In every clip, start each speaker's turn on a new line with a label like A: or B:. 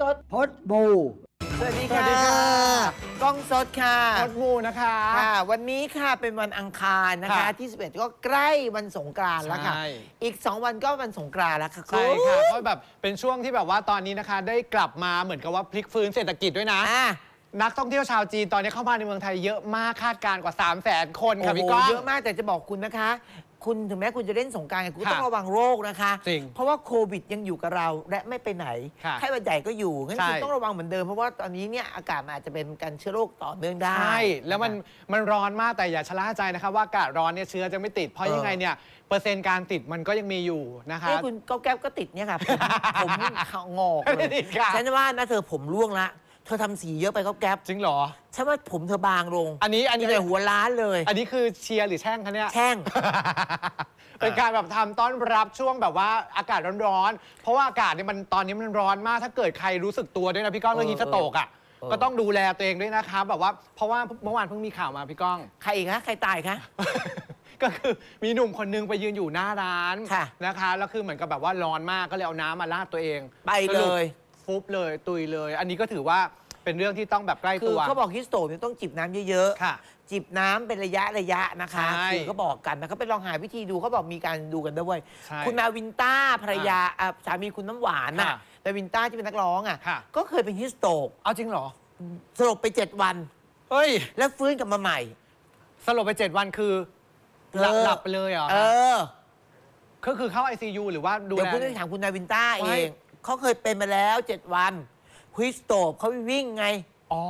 A: สด
B: พดบู
A: สวัสดี
C: สวั
A: ค่ะ
C: สดีค่ะ
A: กล้องสดค่ะ
C: พดมูนะคะ
A: ค่ะ วันนี้ค่ะเป็นวันอังคารนะคะ
C: ค่ะ
A: ที่11ก็ใกล้วันสงกรานต์แล้วค่ะ
C: ใช่
A: อีก 2 วันก็วันสงกรานต์แล้วค่ะ
C: ใช่ค่ะ
A: ณ
C: ก็แบบเป็นช่วงที่แบบว่าตอนนี้นะคะ ได้กลับมาเหมือนกับว่าพลิกฟื้นเศรษฐกิจด้วยนะ
A: อะ
C: นักท่องเที่ยวชาวจีนตอนนี้เข้ามาในเมืองไทยเยอะมากคาดการณ์กว่า 3 0 0 0 0 0 คน
A: โอ้
C: ค่ะ
A: โห
C: พี่ก้อง
A: เยอะมากแต่จะบอกคุณนะคะ คุณถึงแม้คุณจะเล่นสงกรารคุณ
C: ค่ะ
A: ต้องระวังโรคนะคะ
C: จริง
A: เพราะว่าโควิดยังอยู่กับเราและไม่ไปไหน
C: ค่ะ
A: ไข้หวัดใหญ่ก็อยู่งั้น
C: ใช่
A: คุณต้องระวังเหมือนเดิมเพราะว่าตอนนี้เนี่ยอากาศมันอาจจะเป็นการเชื้อโรคต่อเนื่องได้
C: ใช่แล้วมันมันร้อนมากแต่อย่าชะล่าใจนะคะว่าอากาศร้อนเนี่ยเชื้อจะไม่ติด เพราะ
A: เออ
C: ยังไงเนี่ยเปอร์เซ็นต์การติดมันก็ยังมีอยู่นะคะ
A: นี่คุณก๊อบแก๊บก็ติดเนี่ยค่ะผมผมเขางอกเล
C: ไม่
A: ย
C: ติดค่ะ
A: ฉันว่านะเธอผมร่วงละ เธอทำสีเยอะไปก๊อบแก๊บ
C: จริงเหรอ
A: ฉันว่าผมเธอบางลง
C: อันนี้อันนี้
A: มีแต่หัวล้านเลย
C: อันนี้คือเชียร์หรือแช่งคะเนี่ย
A: แช่ง
C: เป็นการแบบทำต้อนรับช่วงแบบว่าอากาศร้อนๆ เพราะว่าอากาศเนี่ยมันตอนนี้มันร้อนมาก ถ้าเกิดใครรู้สึกตัวด้วยนะพี่ก้องเรื่อง
A: เออ
C: ฮีทสโตกอะ
A: เออ
C: ก็ต้องดูแลตัวเองด้วยนะคะแบบว่าเพราะว่าเมื่อวานเพิ่งมีข่าวมาพี่ก้อง
A: ใครอีกคะใครตายคะ
C: ก็คือมีหนุ่มคนนึงไปยืนอยู่หน้าร้าน
A: ค่ะ
C: นะคะแล้วคือเหมือนกับแบบว่าร้อนมากก็เลยเอาน้ำมาราดตัวเอง
A: ไปเลย
C: สรุป ฟุบเลยตุยเลย อันนี้ก็ถือว่าเป็นเรื่องที่ต้องแบบใกล้
A: คื
C: ตั
A: อ
C: ว
A: เขาบอกฮิสโตกเนี่ยต้องจิบน้ำเยอะ
C: ค่ะ
A: จิบน้ำเป็นระยะระยะนะคะ
C: ใช่
A: คือเขาบอกกันนะเขาไปลองหาวิธีดูเขาบอกมีการดูกันด้วย
C: ใช่
A: คุณนาวินต้าภรรยาอะสามีคุณน้ำหวานน่ะ
C: ค่ะ
A: นาวินต้าที่เป็นนักร้องอะ
C: ค่ะ
A: ก็เคยเป็นฮิสโตก
C: เอาจริงเหรอ
A: สลบไป7วัน
C: เฮ้ย
A: แล้วฟื้นกลับมาใหม่
C: สลบไปเจ็ดวันคือหลับ
A: เออ
C: หลับไปเลยเหรอ
A: เออ
C: ก็คือเข้า ICU หรือว่าดู
A: เดี๋ยว
C: แล
A: คุณต้องถามคุณนาวินต้าเอ
C: ไม่
A: ง เขาเคยเป็นมาแล้ว7วันฮิสโตกเขาไปวิ่งไง
C: อ๋อ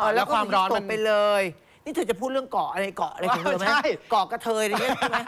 A: เออ
C: แล้วความร้อน
A: ก็
C: มัน
A: ไปเลย นี่เธอจะพูดเรื่องเกาะอะไรเกาะอะไรของเธอไหม
C: ใช่
A: เกาะกระเทยอะไรเงี้ยใช่ไหม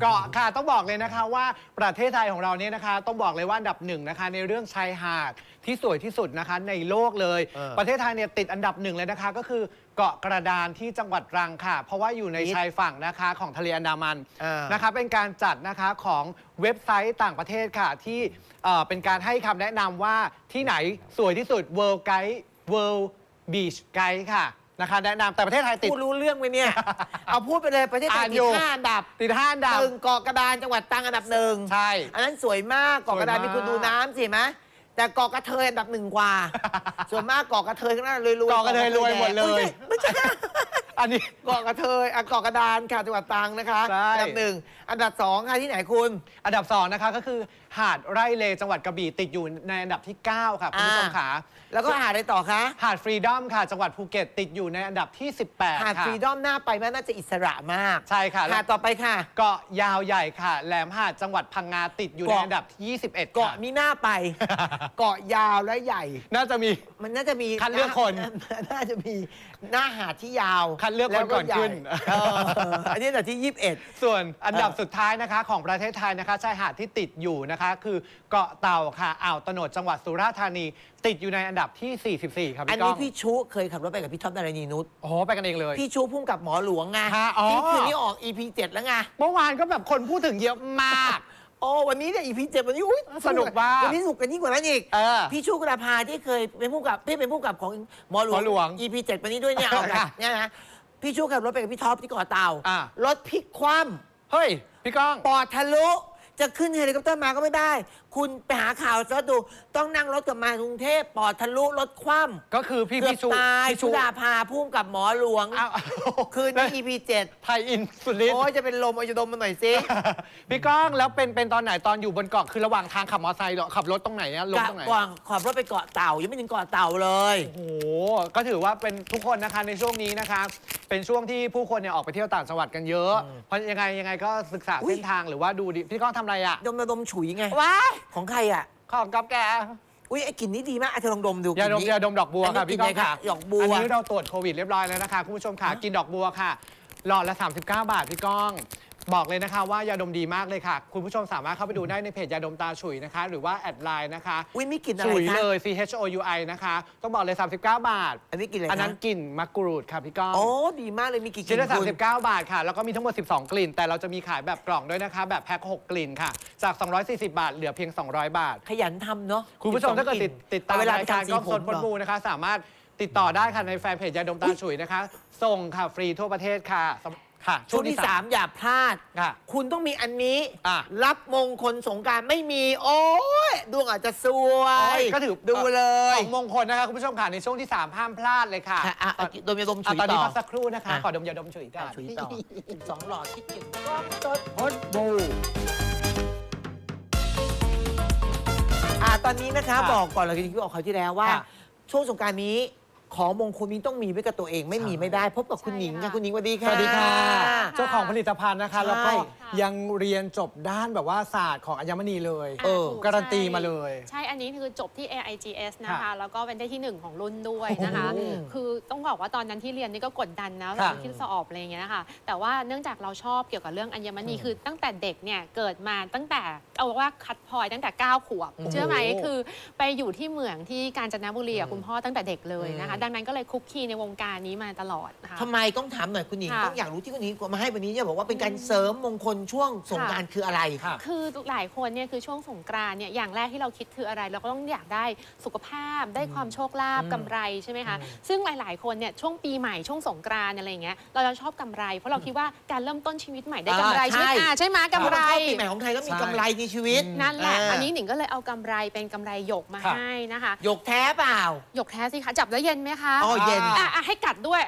C: เกาะค่ะต้องบอกเลยนะคะว่าประเทศไทยของเราเนี่ยนะคะ ต้องบอกเลยว่าอันดับหนึ่งนะคะ ในเรื่องชายหาดที่สวยที่สุดนะคะในโลกเลย
A: เออ
C: ประเทศไทยเนี่ยติดอันดับหนึ่งเลยนะคะ ก็คือเกาะกระดานที่จังหวัดตรังค่ะ เพราะว่าอยู่ใน
A: นิด
C: ชายฝั่งนะคะของทะเลอันดามัน
A: เออ
C: นะคะเป็นการจัดนะคะของเว็บไซต์ต่างประเทศค่ะ ที่เอ่อเป็นการให้คำแนะนำว่าที่ไหนสวยที่สุด World Guide World Beach Guide ค่ะ นะคะแนะนำแต่ประเทศไทยติด
A: พูดรู้เรื่องไหมเนี่ย เอาพูดไปเลยประเทศไทย
C: อ่าน
A: ติ
C: อยู่
A: ดห้าอันดับ
C: ติดห้าอันดับ
A: หนึ่งเกาะกระดานจังหวัดตรังอันดับหนึ่ง
C: ใช่
A: อันนั้นสวยมากเกาะกระดาน
C: สวยมาก
A: นี่คุณดูน้ำสิเห็นไหมแต่เกาะกระเทยอันดับหนึ่งกว่า ส่วนมากเกาะกระเทยข้างหน้ารวยๆ
C: เกาะกระเทยรวยหมดเลย
A: ไม่ใช่
C: อันนี้
A: เกาะกระเทยอะเกาะกระดานค่ะจังหวัดตรังนะคะ
C: ใช่
A: อันดับหนึ่งอันดับสองค่ะที่ไหนคุณ
C: อันดับ2นะคะก็คือหาดไร่เลจังหวัดกระบี่ติดอยู่ในอันดับที่ 9 ค่ะคุณผู้ชม
A: อ่า
C: ขา
A: แล้วก็หาดอะไรต่อคะ
C: หาดฟรีดอมค่ะ จังหวัดภูเก็ตติดอยู่ในอันดับที่ 18
A: หาด
C: ค่ะ
A: ฟรีดอมหน้าไปแม่น่าจะอิสระมาก
C: ใช่ค่ะ
A: หาดต่อไปค่ะ
C: เกาะยาวใหญ่ค่ะ แหลมหาดจังหวัดพังงาติดอยู่ใน
A: เกาะ
C: อันดับที่ 21
A: เกาะ
C: ค่ะ
A: มีหน้าไป เกาะยาวและใหญ่
C: น่าจะมี
A: มันน่าจะมี
C: คัดเลือกคน
A: น่าจะมีหน้าหาดที่ยาว
C: คัดเลือกคน
A: แล้ว
C: ก่อน
A: ใหญ่
C: ขึ้น
A: เอออันนี้อันดับที่ 21
C: ส่วนอันดับ
A: เออ
C: สุดท้ายนะคะของประเทศไทยนะคะชายหาดที่ติดอยู่นะคะคือเกาะเต่าค่ะอ่าวตโนดจังหวัดสุราษฎร์ธานี ติดอยู่ในอันดับที่ 44 ครับ
A: อัน
C: พี่ก้
A: นี้
C: อง
A: พี่ชูเคยขับรถไปกับพี่ท็อปดารณีนุช
C: โอ้โหไปกันเองเลย
A: พี่ชูพุ่งกับหมอหลวงไง
C: ฮะอ๋อ
A: ที่คืนนี้ออก EP 7แล้วไง
C: เมื่อวานก็แบบคนพูดถึงเยอะมาก
A: โอ้วันนี้เนี่ย EP 7วันนี้อุ้ย
C: สนุกมาก
A: วันนี้สนุกกันยิ่งกว่านั้นอีก
C: เออ
A: พี่ชูกระพาที่เคยเป็นผู้กับพี่เป็นผู้กับของหมอหลว
C: หมอหลวง
A: EP 7วันนี้ด้วยเนี่ยเอาไป
C: ค่ะ
A: เนี่ยนะพี่ชูขับรถไปกับพี่ท็อปที่เกาะเต่า
C: อะ
A: รถพลิกคว่ำ
C: เฮ้ย พี่ก้อง
A: ปอดทะลุ จะขึ้นเฮลิคอปเตอร์มาก็ไม่ได้ คุณไปหาข่าวซะดู ต้องนั่งรถกลับมากรุงเทพปอดทะลุรถคว่ำ
C: ก็คือพี่
A: เกือบ
C: พี่ชู
A: ตาย
C: พี่
A: ชุดาภาพุ่มกับหมอหลวง
C: อ้าว
A: คืนนี้ EP 7
C: ไทยอินสุดฤทธิ์
A: โอ้ยจะเป็นลมเอาจะดมมาหน่อยสิ
C: พี่ก้องแล้วเป็นเป็นตอนไหนตอนอยู่บนเกาะคือระหว่างทางขับมอเตอร์ไซค์เหรอขับรถตรงไหนอะลง
A: กะ
C: ตรงไหน
A: ก่อนขอบรถไปเกาะเต่า ยังไม่ถึงเกาะเต่าเลย
C: โอ้โห ก็ถือว่าเป็นทุกคนนะคะในช่วงนี้นะคะ เป็นช่วงที่ผู้คนเนี่ยออกไปเที่ยวต่างจังหวัดกันเยอะ เพราะยังไงยังไงก็ศึกษา
A: อุ๊ย
C: เส้นทางหรือว่าดูดิพี่ก้องทำอะไรอะ
A: ดมมาดมฉุยไง
C: ว้าย
A: ของใครอะ
C: ของกับแก
A: อุ้ยไอ้กลิ่นนี้ดีมากอะเธอลองดมดู
C: ยาดม
A: กลิ่นนี้
C: ยาดมดอกบัว
A: อันนี้
C: ค่ะพี่ก้อง
A: กินไงคะ
C: ค่ะ
A: ดอกบัว
C: อันนี้เราตรวจโควิดเรียบร้อยแล้วนะคะคุณผู้ชมค่ะกินดอกบัวค่ะ หลอดละ 39 บาทพี่ก้อง บอกเลยนะคะว่ายาดมดีมากเลยค่ะ คุณผู้ชมสามารถเข้าไปดูได้ในเพจยาดมตาฉุยนะคะ หรือว่าแอดไลน์นะคะ
A: อุ้ยไม่กลิ่นอะไร
C: ฉุย
A: คะ
C: เลย C H O U I นะคะ ต้องบอกเลย 39 บาท
A: อันนี้กลิ่นอะไร
C: อันนั้น
A: คะ
C: กลิ่นมะกรูดค่ะพี่ก้อง
A: โอ้ดีมากเลยมีกี่ก
C: ชิ้
A: ลิ่
C: น
A: น
C: ละ
A: คุณ
C: 39บาทค่ะ แล้วก็มีทั้งหมด 12 กลิ่น แต่เราจะมีขายแบบกล่องด้วยนะคะ แบบแพ็ค6กลิ่นค่ะ จาก 240 บาท เหลือเพียง 200 บาท
A: ขยันทำเนาะ
C: คุณผู้ชมถ้าเกิดติดติดตาม
A: เอเวลาไป
C: รายการ
A: ทำสี
C: กล้อง
A: ผ
C: ส
A: ม
C: ดบน
A: เหรอ
C: มูนะคะ สามารถติดต่อได้ค่ะในแฟนเพจยาดมตาฉุยนะคะ ส่งค่ะฟรีทั่วประเทศค่ะ ค่ะ
A: ช่วงที่สามอย่าพลาด
C: ค่ะ
A: คุณต้องมีอันนี้
C: อะ
A: รับมงคลสงกรารไม่มี โอ้ยดวงอาจจะซวย
C: ก็ถือ
A: ดูเลย
C: ของมงคลนะคะคุณผู้ชมค่ะในช่วงที่ 3 ห้ามพลาดเลยค่ะ
A: ค่ะอะอะดมยาดม
C: อะ
A: ฉุย
C: ตอนนี้
A: ต่อ
C: พักสักครู่นะคะ
A: อะ
C: ขอดมยาดมฉุยก่อน
A: ฉุยต่อสองหลอดที่เก่งก็สด
C: พดบู
A: อะตอนนี้นะคะ
C: ค่ะ
A: บอกก่อนเลยที่บอกเขาวที่แล้วว่า
C: ค่ะ
A: ช่วงสงกรารนี้ ของมงคลนี้ต้องมีไว้กับตัวเองไม่มี
C: ใช่
A: ไม่ได้ พบกับคุณหญิง
B: ใช่
A: ค่ะ
B: ค่ะ
A: คุณหญิงสวัสดีค่ะ
C: สวัสดีค่ะ เจ้าของผลิตภัณฑ์นะคะ
A: ใช่
C: แล้วก็
B: ค่ะ
C: ยังเรียนจบด้านแบบว่าศาสตร์ของอัญมณีเลย
A: เออ
B: ถู
C: การันตี
B: ใช่
C: มาเลย
B: ใช่ อันนี้คือจบที่ AIGS นะ
C: ค่ะ
B: คะ แล้วก็เป็นได้ที่หนึ่งของรุ่นด้วยนะคะ
A: โอ้โห
B: คือต้องบอกว่าตอนนั้นที่เรียนนี่ก็กดดันนะ
C: ค่ะ
B: ตอนที่สอบอะไรอย่างเงี้ยนะคะ แต่ว่าเนื่องจากเราชอบเกี่ยวกับเรื่องอัญมณี คือตั้งแต่เด็กเนี่ยเกิดมาตั้งแต่เอาว่าคัดพลอยตั้งแต่ 9 ขวบ
A: โอ้โห
B: เชื่อไหมคือไปอยู่ที่เหมืองที่กาญจนบุรีกับคุณพ่อตั้งแต่เด็กเลยนะคะ
A: อืม
B: ดังนั้นก็เลยคุกคีในวงการนี้มาตลอดนะคะ
A: ทำไมต้องถามหน่อยคุณหญิง
B: ค่ะ
A: ต้องอยากรู้ที่คุณหญิงมาให้วันนี้เนี่ยบอกว่าเป็นการเสริมมงคลช่วงสงกรารคืออะไร
C: ค่ะ
B: คือหลายคนเนี่ยคือช่วงสงกรานต์เนี่ยอย่างแรกที่เราคิดคืออะไร เราก็ต้องอยากได้สุขภาพได้ความโชคลาภ
A: อืม
B: กำไรใช่ไหมคะ
A: อืม
B: ซึ่งหลาย ๆ คนเนี่ยช่วงปีใหม่ช่วงสงกรานต์อะไรอย่างเงี้ยเราจะชอบกำไร เพราะเราคิดว่าการเริ่มต้นชีวิตใหม่ได้กำไร
A: อ่า
B: ใช่ไหม
A: ใช่
B: อ่าใช่ไหมกำไร
A: เข้าปีใหม่ของไทยก็มี
C: ใช่
A: กำไรในชีวิต
B: นั่นแหละาอันนี้หนิงก็เลยเอากำไรเป็นกำไรหยกมา
C: ค่ะ
B: ให้นะคะ
A: หยกแท้เปล่า
B: หยกแท้สิคะจับแล้วเย็นไหมคะ
A: อ๋อเย็น
B: อะอะให้กัดด้วย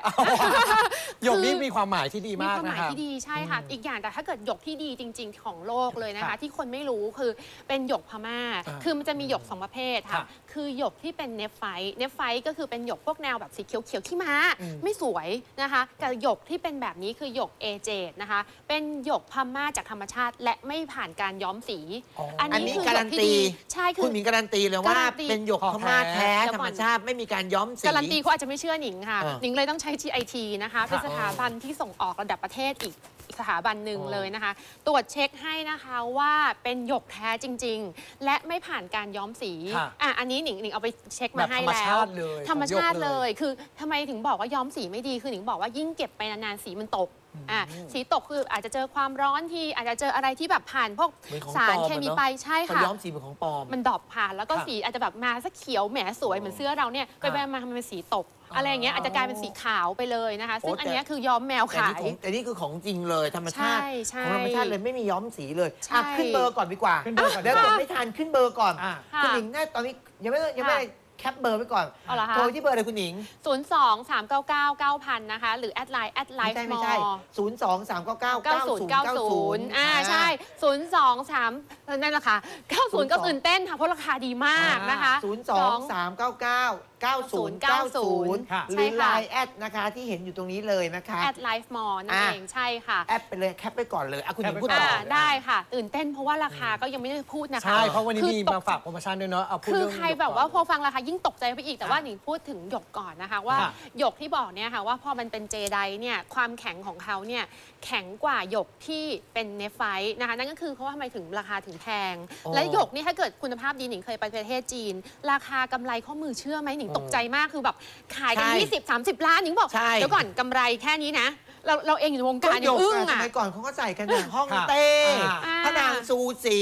C: หยกนี้มีความหมายที่ดี
B: มี
C: มาก
B: ความห
C: นะ
B: มาย
C: คะ
B: ที่ดีใช่ค่ะ อีกอย่างแต่ถ้าเกิดหยกที่ดีจริง ๆ ของโลกเลยนะคะ
C: ค่ะ
B: ที่คนไม่รู้คือเป็นหยกพม่า
C: อ่า
B: คือมันจะมีหยกสองประเภทค่ะ
C: ค่ะ
B: คือหยกที่เป็นเนฟไฟท์เนฟไฟท์ก็คือเป็นหยกพวกแนวแบบสีเขียวๆขี้ม้า
A: อืม
B: ไม่สวยนะคะกับหยกที่เป็นแบบนี้คือหยกเอเจดนะคะ เป็นหยกพม่าจากธรรมชาติ และไม่ผ่านการย้อมสี
C: อ๋ออั
B: อัน
A: อัน
B: นี้
A: นี้
B: คือ
A: การั
B: หย
A: น
B: กที่
A: ตี
B: ดีใช่คือ
A: คุณหญิงการันตีเลยว่า
B: การันตี
A: เป็นหยก
C: ของ
A: พม่า
C: แท้
A: แท้
B: เดี๋ยว
A: ธร
B: ก่
A: ร
B: อน
A: มชาติไม่มีการย้อมสี
B: การันตีเขาอาจจะไม่เชื่อหนิงค่ะ
A: เออ
B: หนิงเลยต้องใช้ GIT นะคะ เป็น
C: ค่ะ
B: สถาบันที่ส่งออกระดับประเทศอีกสถาบันหนึ่ง
C: อ๋อ
B: เลยนะคะ ตรวจเช็คให้นะคะว่าเป็นหยกแท้จริง ๆ และไม่ผ่านการย้อมสี
C: ค่ะ
B: อะอันนี้หนิงหนิงเอาไปเช็ค
C: แบ
B: มา
C: บ
B: ให้
C: ธรรม
B: แล้
C: ชาวติเลย
B: ธรรมชาติ
C: ของหยก
B: เลยคือทำไมถึงบอกว่าย้อมสีไม่ดี คือหนิงบอกว่ายิ่งเก็บไปนานๆสีมันตก อะสีตกคืออาจจะเจอความร้อนที่อาจจะเจออะไรที่แบบผ่านพวก
A: เหมือนของ
B: สาร
A: ปลอม
B: เคมี
A: อะเนอะ
B: ไปใช่
A: เขา
B: ค่ะ
A: ย้อมสีเป็นของปลอม
B: มันดรอปผ่านแล้วก็
C: ค่ะ
B: สีอาจจะแบบมาสักเขียวแหมสวยเหมือนเสื้อเราเนี่ยไป
A: ค่ะ
B: ไปมาทำเป็นสีตก อะไรอย่างเงี้ยอาจจะกลายเป็นสีขาวไปเลยนะคะ ซึ่ง
A: โอ้แต่
B: อันเนี้ยคือย้อมแมว
A: แต่
B: ขา
A: นี่
B: ย
A: ของแต่นี่คือของจริงเลยธรรมชาติ
B: ใช่ใช่
A: ของธรรมชาติเลยไม่มีย้อมสีเลย
B: ใช่
A: อะขึ้นเบอร์ก่อนดีกว่า
C: ขึ้นเบอร์ก่อน
A: เดี๋ยวกดไม่ทันขึ้นเบอร์ก่อน
C: อะ
B: ค่ะ
A: คุณหญิงน่าตอนนี้ยังไม่ยังไม่ได้ แคปเบอร์ไว้ก่อน
B: เอาเหรอคะ
A: โทรที่เบอร์เลยคุณหญิง
B: 0 2 3 9 9 9 0 0 นะคะ หรือแอดไลน์แอดไล
A: ไม่
B: น์
A: ใช่
B: ม
A: ไม่
B: อ
A: ใช่ศูนย์สองสามเก้าเก้าเก้าศูนย์เก้าศูนย์
B: 9090 อ่า ใช่ 0 2 3 นั่นแหละค่ะ 90 ก็ตื่นเต้นค่ะ เพราะราคาดีมากนะคะ
A: ศูนย์สองสามเก้าเก้าเก้าศูนย์เก้าศูนย์
C: ค่ะ
A: หรือไลน์แอดนะคะที่เห็นอยู่ตรงนี้เลยนะคะ
B: แอดไลฟ์มอนั่น
A: อะ
B: เองใช่ค่ะ
A: แอดไปเลยแคปไปก่อนเลยอะคุณหญิง
C: แคปไป
A: พูด
C: ก่
A: ต่
B: อ่า
A: อ
B: ได้ค่ะ ตื่นเต้นเพราะว่าราคาก็ยังไม่ได้พูดนะคะ
C: ใช่ เพราะวันนี้
B: คือ
C: มี
B: ต
C: มากฝากโปรโมชั่นด้วยเนาะเอาพูด
B: คือ
C: เรื่อง
B: ใคร
C: หยก
B: แบบว่าพ
C: ก่
B: อนฟังราคายิ่งตกใจไปอีกแต่ว่า
C: ค่ะ
B: หนิงพูดถึงหยกก่อนนะคะว่า
C: ค่ะ
B: หยกที่บอกเนี่ยค่ะว่าพอมันเป็นเจไดเนี่ยความแข็งของเขาเนี่ยแข็งกว่าหยกที่เป็นเนฟไฟท์นะคะนั่นก็คือเพราะว่าทำไมถึงราคาถึงแพง
A: โอ้
B: และหยกนี่ถ้าเกิดคุณภาพดีหนิงเคยไปประเทศจีน ราคากำไรข้อมือเชื่อไหมหนิงตกใจมากคือแบบขายกัน
A: ใช่
B: 20 30 ล้านหนิงบอก
A: ใช่
B: เดี๋ยวก่อนกำไรแค่นี้นะ เราเราเองอยู่ในวง
A: ก็
B: การ
A: หย
B: ยัง
A: ก
B: อึ้ง
A: อะส
B: อะ
A: มัยก่อนเขาก็ใส่กันอย่างห้อง
C: ค่ะ
A: เต้
C: อ่า
A: พระนางซูสี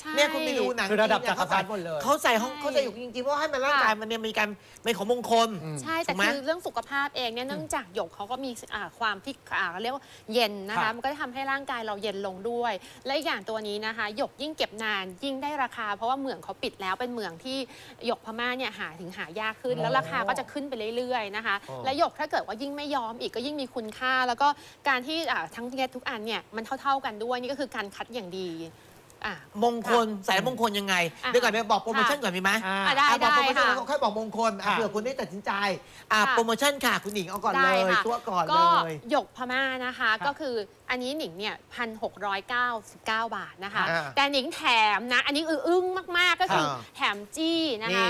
B: ใช่
A: เนี่ยคุณไปดูหนัง
C: คือระดับ
A: จีน
C: จักรพรรดิ
A: เนี่ย
C: หมดเลย
A: เขาใส่ห้อง
B: ใช่
A: เขาใส่หยกจริงๆเพราะให้มันร่างกายมันเนี่ยมีการเป็นของมงคล
C: อืม
B: ใช่ แต่
A: ถูกไหม
B: คือเรื่องสุขภาพเองเนี่ยเนื่องจากหยกเขาก็มีอ่าความที่อ่าเรียกว่าเย็นนะ
C: ครั
B: คะ
C: บ
B: มันก็จะทำให้ร่างกายเราเย็นลงด้วย และอีกอย่างตัวนี้นะคะ หยกยิ่งเก็บนานยิ่งได้ราคา เพราะว่าเหมืองเขาปิดแล้วเป็นเหมืองที่หยกพม่าเนี่ยหาถึงหายากขึ้น แล้วราคาก็จะขึ้นไปเรื่อยๆนะคะ
A: อ๋อ
B: และหยกถ้าเกิดว่ายิ่งไม่ยอมอีกก็ยิ่งมีคุณค่าแล้วก็การที่อ่าทั้งเน็ตทุกอันเนี่ยมันเท่า ๆกันด้วยนี่ก็คือการคัดอย่างดีอะ
A: มงคลใส่แล้วมงคลยังไง
B: อะ
A: เดี๋ยวก่อนไปบอกโปรโมชั่นก่อนมีไหม
C: อ่า
B: อะได้
A: อะบอกโปรโมชั่น
B: ค่ะ
A: แล้วค่อยบอกมงคลอะ
C: ค่ะ
A: เผื่อคุณได้ตัดสินใจอะ
B: ค่ะ
A: โปรโมชั่นค่ะ คุณหญิงเอาก่อนเล
B: ได้
A: ย
B: ค่ะ
A: ตัวก่อนเล
B: ก็
A: ย
B: หยกพม่านะคะ
C: ครับ
B: ก็คืออันนี้หนิงเนี่ยพันหกร้อยเก้าสิบเก้าบาทนะคะ
A: อ่า
B: แต่หนิงแถมนะ อันนี้อืออึ้งมาก ๆ ก็คืออาแถมจี้นะคะ
A: นี่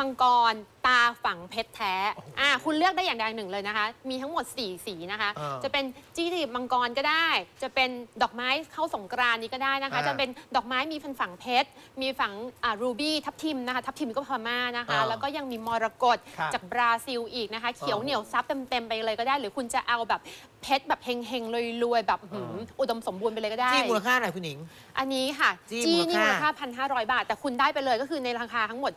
B: มังกร ตาฝังเพชรแท้อ่าคุณเลือกได้อย่างใดอย่างหนึ่งเลยนะคะ มีทั้งหมด 4 สีนะคะ
A: อ่า
B: จะเป็นจี้ดิบมังกรก็ได้ จะเป็นดอกไม้เข้าสงกรานต์นี้ก็ได้นะคะ
A: อ่า
B: จะเป็นดอกไม้มีพันฝังเพชร มีฝังอ่ารูบี้ทับทิมนะคะ ทับทิมก็พม่านะคะ
A: อ่า
B: แล้วก็ยังมีมรกต
C: ครับ
B: จากบราซิลอีกนะคะ เขียวเหนียวซับเต็มๆไปเลยก็ได้ หรือคุณจะเอาแบบเพชรแบบเฮงๆรวยๆแบบหืมอุดมสมบูรณ์ไปเลยก็ได้
A: จี้มูลค่าอะไรคุณหญิง
B: อันนี้ค่ะ
A: จี้
B: จี้
A: มู
B: นี่
A: ล
B: มูล
A: ค่า
B: ค่า 1,500 บาท แต่คุณได้ไปเลยก็คือในราคาทั้งหมด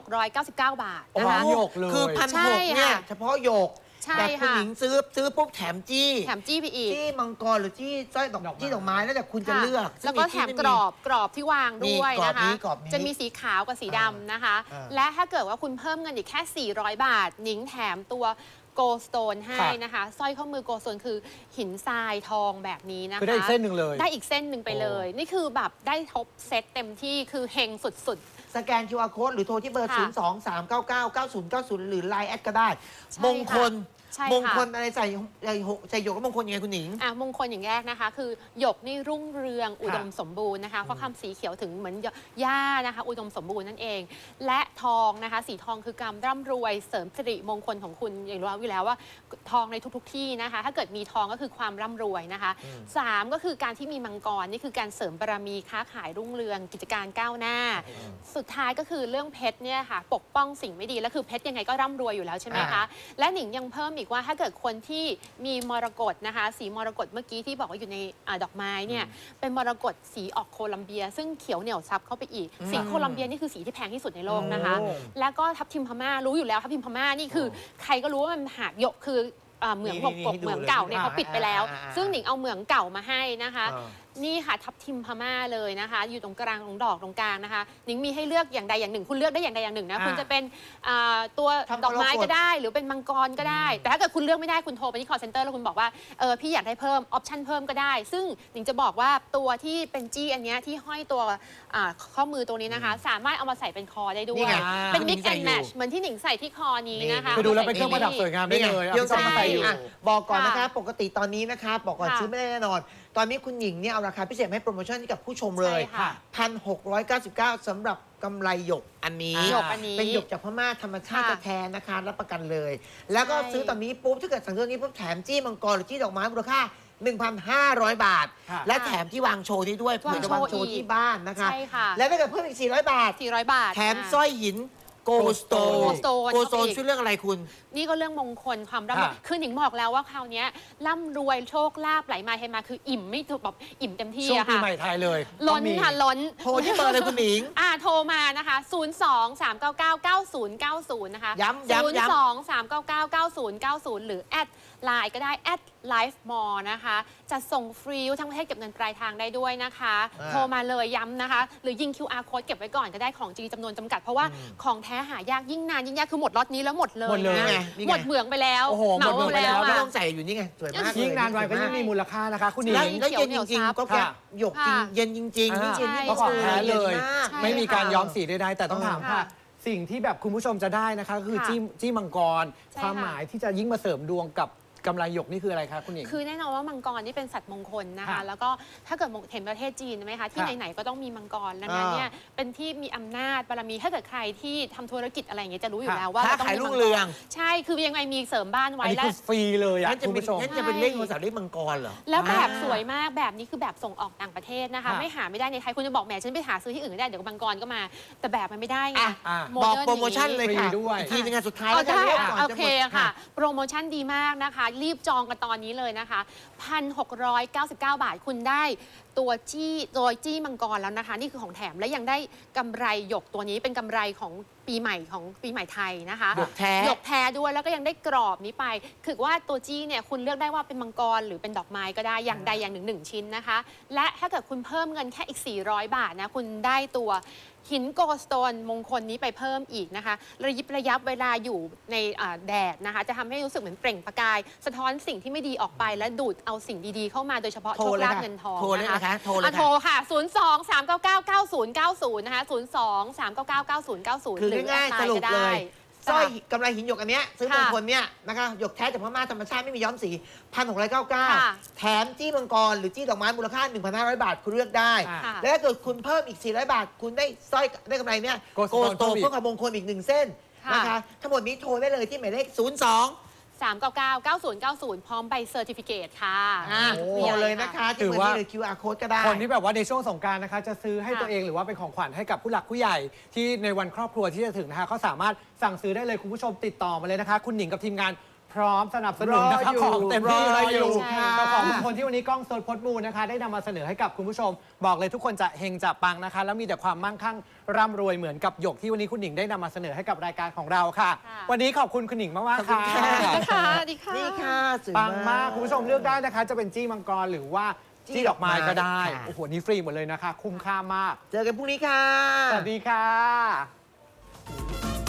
B: 1,699 บาท
C: โอ้
B: นะคะ
C: หยกเลย
A: คือพัน
B: ใช่
A: หกเนี่ย
B: ค่ะ
A: เฉพาะหยก
B: ใช่
A: แต่คุณ
B: ค่ะ
A: หญิงซื้อซื้อปุ๊บแถมจี้
B: แถมจี้ไปอีก
A: จี้มังกรหรือจี้สร้อยดอก
C: ดอกไม้
A: จี้ดอกไม้แล้วแต่คุณจะ
B: ค่ะ
A: เลือก
B: แล้วก็
A: ซึ่ง
B: แถม
A: จี้ไก
B: รอบ กรอบที่วางด้วย
A: นี่กรอบ
B: นะคะ
A: นี้กรอบนี้
B: จะมีสีขาวกับสีดำนะคะ
A: อ่า
B: และถ้าเกิดว่าคุณเพิ่มเงินอีกแค่ 400 บาท หนิงแถมตัวโกลสโตนให้
C: ครับ
B: นะคะสร้อยข้อมือโกลสโตนคือหินทรายทองแบบนี้นะคะ
C: คือได้อีกเส้นหนึ่งเลย
B: ได้อีกเส้นหนึ่งไปเลย นี่คือแบบได้ทบเซตเต็มที่คือเฮงสุด
A: สแกน QR code หรือโทรที่เบอร์
B: ค่ะ
A: 0 2 3 9 9 9 0 9 0 หรือ Line แอดก็ได้
B: ใช่
A: มงคล
B: ใช่ค่ะ
A: มงคลอะไรใส่ใส่หกใส่หยกก็มงคลยังไงคุณหนิง
B: อะมงคลอย่างแรกนะคะ คือหยกนี่รุ่งเรืองอุดมสมบูรณ์นะคะเพราะคำสีเขียวถึงเหมือนหญ้านะคะ อุดมสมบูรณ์นั่นเอง และทองนะคะ สีทองคือการร่ำรวยเสริมสิริมงคลของคุณอย่างรู้อยู่แล้วว่าทองในทุก ๆ ที่นะคะ ถ้าเกิดมีทองก็คือความร่ำรวยนะคะสามก็คือการที่มีมังกรนี่คือการเสริมบารมีค้าขายรุ่งเรืองกิจการก้าวหน้า สุดท้ายก็คือเรื่องเพชรเนี่ยค่ะปกป้องสิ่งไม่ดีแล้วคือเพชรยังไงก็ร่ำรวยอยู่แล้วใช่ไหมคะ และหนิงยังเพิ่มอีกว่าถ้าเกิดคนที่มีมรกตนะคะ สีมรกตเมื่อกี้ที่บอกว่าอยู่ในอาดอกไม้เนี่ยเป็นมรกตสีออกโคลัมเบีย ซึ่งเขียวเหนียวซับเข้าไปอีก สีโคลัมเบียนี่คือสีที่แพงที่สุดในโลกนะคะ
C: โอ้
B: แล้วก็ทับทิมพม่ารู้อยู่แล้วทับทิมพม่านี่คือ ใครก็รู้ว่ามันหากหยกคืออ่าเหมือง
A: นี่
B: บก
A: นี่
B: กบ
A: ให้ดู
B: เหมืองเก่า
A: เลย
B: เนี่ยเขาปิดไปแล้ว
A: อ่าอ่าอ่า
B: ซึ่งหนิงเอาเหมืองเก่ามาให้นะคะ
A: อ่า
B: นี่ค่ะทับทิมพม่าเลยนะคะ อยู่ตรงกลางตรงดอกตรงกลางนะคะหนิงมีให้เลือกอย่างใดอย่างหนึ่ง คุณเลือกได้อย่างใดอย่างหนึ่งนะ
C: อ่า
B: คุณจะเป็นอ่าตัว
A: ทำ
B: ดอกไม้
A: มรกต
B: ก็ได้ หรือเป็นมังกรก็ได้ แต่ถ้าเกิดคุณเลือกไม่ได้คุณโทรไปที่ call center แล้วคุณบอกว่าเออพี่อยากได้เพิ่มออปชันเพิ่มก็ได้ ซึ่งหนิงจะบอกว่าตัวที่เป็นจี้อันเนี้ยที่ห้อยตัวอ่าข้อมือตัวนี้นะคะ สามารถเอามาใส่เป็นคอได้ด้ว
A: นี่
B: ย
A: ไง
B: เป็น
A: หนิ
B: mix
A: งใส่
B: and
A: อยู่
B: match เหมือนที่หนิงใส่ที่คอนี้นะคะ
C: คือดูแล้วเป็นเครื่องประดับสวยงามได้
A: นี่ไง
C: เลย
A: เรื่องาสอง
C: ไป
A: ใส่
C: อยู่
A: อะบอกก่อนนะคะ
B: ค่ะ
A: ปกติตอนนี้นะคะ บอกก่อน
B: ค่ะ
A: ซื้อไม่ได้แน่นอน ตอนนี้คุณหญิงเนี่ยเอาราคาพิเศษมาให้โปรโมชั่นให้กับผู้ชมเลย
B: ใช่ค่ะ
A: 1,699สำหรับกำไรหยกอันนี้
B: หยกอันนี้
A: เป็นหยกจากพม่าธรรมชาติ
B: ค่ะ
A: แท้ๆนะคะรับประกันเลย แล้วก็
B: ใช่
A: ซื้อตอนนี้ปุ๊บถ้าเกิดสั่งซื้อตอนนี้ปุ๊บแถมจี้มังกรหรือจี้ดอกไม้มูลค่า 1,500 บาท
C: ค่ะ
A: และแถมที่วางโชว์นี้ด้วยเผื่อจะวางโชว์ที่บ้านนะคะ
B: ใช่ค่ะ
A: และถ้าเกิดเพิ่มอีก 400 บาท
B: 400 บาท
A: แถม
B: อะ
A: สร้อยหิน โกลสโตน
B: Goldstone
A: โกลสโตน
B: เข้าไปอีก
A: ชื่อเรื่องอะไรคุณ
B: นี่ก็เรื่องมงคลความร่ำรวย
C: ค่ะ
B: คือหนิงบอกแล้วว่าคราวเนี้ยร่ำรวยโชคลาภไหลมาเทมาคืออิ่มไม่ถูกแบบอิ่มเต็มที่
C: ช่วง
B: อะ
C: ปี
B: ค่ะ
C: ใหม่ไทยเลย
B: ล้น
C: ต้องมี
B: ค่ะล้น
A: โทรที่เบอร์เลยคุณหนิง
B: อ่าโทรมานะคะ 0 2 3 9 9 9 0 9 0 นะคะ
A: ย้ำย้ำย้ำ
B: 0 2 3 9 9 9 0 9 0 หรือแอด ไลน์ก็ได้แอดไลฟ์มอนะคะ จะส่งฟรีทั้งประเทศเก็บเงินปลายทางได้ด้วยนะคะ
A: อ่า
B: โทรมาเลยย้ำนะคะ หรือยิง QR code เก็บไว้ก่อนก็ได้ของจริงจำนวนจำกัด เพราะว่าของแท้หายากยิ่งนานยิ่งยากคือหมดล็อตนี้แล้วหมดเลย
C: หมดเลย
B: นะ
A: นี่ไงนี่ไง
B: หมดเหมืองไปแล้ว
C: โอ้โหหมดเหมืองไปแล้วา
A: ไม่
B: อะ
A: ต้องใส่อยู่นี่ไงสวยมากเลย
C: ยิ่งนานวันก็ยิ่งมีมูลค่านะคะ คุณหญิง
A: แล้วแล้วเย็น
B: เขี
A: จ
B: ยวเหนี
A: ริง
B: ยวซับ
A: ๆก็แค่
C: ค่ะ
A: หยกจริง
B: ค่ะ
A: เย็นจริงๆ
C: อ่า
A: นี่เย็นนี่
B: ใช่
C: ก็ของแท้เลย
A: นมาก
B: ใช่
C: ไม่มีการ
B: ค่ะ
C: ย้อมสีใดๆแต่ต้องถามค่ะ
B: ค่ะ
C: สิ่งที่แบบคุณผู้ชมจะได้นะคะก็คือ
B: ค่ะ
C: จี้จี้มังกร
B: ใช่
C: ความ
B: ค่ะ
C: หมายที่จะยิ่งมาเสริมดวงกับ กำไรหยกนี่คืออะไรคะคุณหญิง
B: คือแน่นอนว่ามังกรนี่เป็นสัตว์มงคลนะคะ
C: ค่ะ
B: แล้วก็ถ้าเกิดเห็นประเทศจีนไหมคะที่
C: ค่ะ
B: ไหนๆก็ต้องมีมังกรดังนั้นเนี่ยเป็นที่มีอำนาจบารมีถ้าเกิดใครที่ทำธุรกิจอะไรอย่างเงี้ยจะรู้อยู่
C: ค่ะ
B: แล้วว่า
A: ค้า
B: เต้อง
A: ขาย
B: มี
A: รุ่
B: มั
A: ง
B: ก
A: เรือง
B: ใช่คือยังไงมีเสริมบ้าน
C: อัน
B: ไว้
C: นี้
B: และ
C: คือฟรีเลยอะ
A: นั่นจะ
C: คุณ
A: เป็น
C: ผู้ชม
A: นั่นจะเป็นเลขโทรศัพท์เลขมังกรเหรอ
B: แล้วแบบ
A: อ่า
B: สวยมากแบบนี้คือแบบส่งออกต่างประเทศนะคะ
C: ค่ะ
B: ไม่หาไม่ได้ในไทยคุณจะบอกแหมฉันไปหาซื้อที่อื่นก็ได้เดี๋ยวมังกรก็มา แต่แบบมันไม่ได้ไง
A: อะ
C: อะ
B: โม
A: บอก
B: เดิร์น
A: โปรโมชั่น
B: อย่าง
A: เลย
C: ฟรี
A: ค่ะ
C: ด้วย
A: อีกทีนึงอะสุดท้าย
B: เอา
A: แล้วจะ
B: ได้
A: เรียก
B: อะ
A: ก่อน
B: โอ
A: จะห
B: เค
A: มด
B: ค่ะ โปรโมชั่นดีมากนะคะรีบจองกันตอนนี้เลยนะคะ 1,699 บาทคุณได้ตัวจี้ตัวจี้มังกรแล้วนะคะ นี่คือของแถมและยังได้กำไรหยกตัวนี้เป็นกำไรของปีใหม่ของปีใหม่ไทยนะคะ
A: หยกแท้
B: หยกแท้ด้วยแล้วก็ยังได้กรอบนี้ไป คือว่าตัวจี้เนี่ยคุณเลือกได้ว่าเป็นมังกรหรือเป็นดอกไม้ก็ได้อย่างใดอย่างหนึ่งหนึ่งชิ้นนะคะ และถ้าเกิดคุณเพิ่มเงินแค่อีก 400 บาทนะคุณได้ตัว หินโกลสโตนมงคลนี้ไปเพิ่มอีกนะคะ ระยิบระยับเวลาอยู่ในอ่าแดดนะคะ จะทำให้รู้สึกเหมือนเปล่งประกาย สะท้อนสิ่งที่ไม่ดีออกไปและดูดเอาสิ่งดีๆ เข้ามาโดยเฉพาะ
A: โทร
B: โชค
A: เลย
B: ลาภ
A: ค่ะ
B: เงินทอง
A: โทรเลย
B: นะคะ
A: นะคะโทรเลย
B: อะ
A: ค่ะ
B: โทรค่ะ 0 2 3 9 9 9 0 9 0 นะคะ 0 2 3 9 9 9 0 9 0
A: คือ
B: หรือ
A: ง่าย
B: แอด
A: ๆส
B: ไลน์
A: รุป
B: ก็
A: เล
B: ได้
A: ย สร้อย
B: จ้ะ
A: กำไรหินหยกอันเนี้ยซื้อม
B: ค่ะ
A: งคลเนี่ยนะคะหยกแท้จากพม่าธรรมชาติไม่มีย้อมสีพันหกร้อยเก้าเก้า
B: ค่ะ
A: แถมจี้มังกรหรือจี้ดอกไม้มูลค่า 1,500 บาท คุณเลือกได้
C: ค่ะ
A: แล้วถ้าเกิดคุณเพิ่มอีก 400 บาท คุณได้สร้อยได้กำไรเนี่ย
C: Goldstone
A: โกลสโตน
C: เพิ่มอีก
A: เพื่อความมงคลอีกหนึ่งเส้น
B: ค่ะ
A: นะคะทั้งหมดนี้โทรได้เลยที่หมายเลข 02
B: 399 9090 พร้อมใบเซอร์ติฟิเคตค่ะ
A: อ่า
C: โอ้
A: โทรเลยนะคะที่
C: ถือ
A: เบอร์
C: ว่า
A: นี้หรือ QR code ก็ได้
C: คนที่แบบว่าในช่วงสงกรารนะคะ จะซื้อให้
B: ค่ะ
C: ตัวเองหรือว่าเป็นของขวัญให้กับผู้หลักผู้ใหญ่ ที่ในวันครอบครัวที่จะถึงนะคะเขาสามารถสั่งซื้อได้เลยคุณผู้ชมติดต่อมาเลยนะคะ คุณหนิงกับทีมงาน พร้อมสนับสนุนนะคะ
A: รออยู่
C: ของเต็มที่
A: ร
C: ร
A: อ
C: อ
A: อ
C: อยู่ยู่
A: ค่ะ
C: แต่ของมงคลที่วันนี้กล้องโซนพดมูนะคะ ได้นำมาเสนอให้กับคุณผู้ชม บอกเลยทุกคนจะเฮงจะปังนะคะ แล้วมีแต่ความมั่งคั่งร่ำรวยเหมือนกับหยกที่วันนี้คุณหนิงได้นำมาเสนอให้กับรายการของเราค่ะ
B: ค่ะ
C: วันนี้ขอบคุณคุณหนิงมากๆ
A: ขอบ
C: ค่ะ
A: คุณค่ะ
B: นะคะสวัสดีค่ะ
A: นี่ค่ะสวย
C: ปังมากคุณผู้ชมเลือกได้นะคะ จะเป็นจี้มังกรหรือว่า
A: จี้
C: จี้ดอกไม้ก็ได้
A: ค่ะ
C: โอ้โหนี่ฟรีหมดเลยนะคะ คุ้มค่ามาก
A: เจอกันพรุ่งนี้ค่ะ
C: สวัสดีค่ะ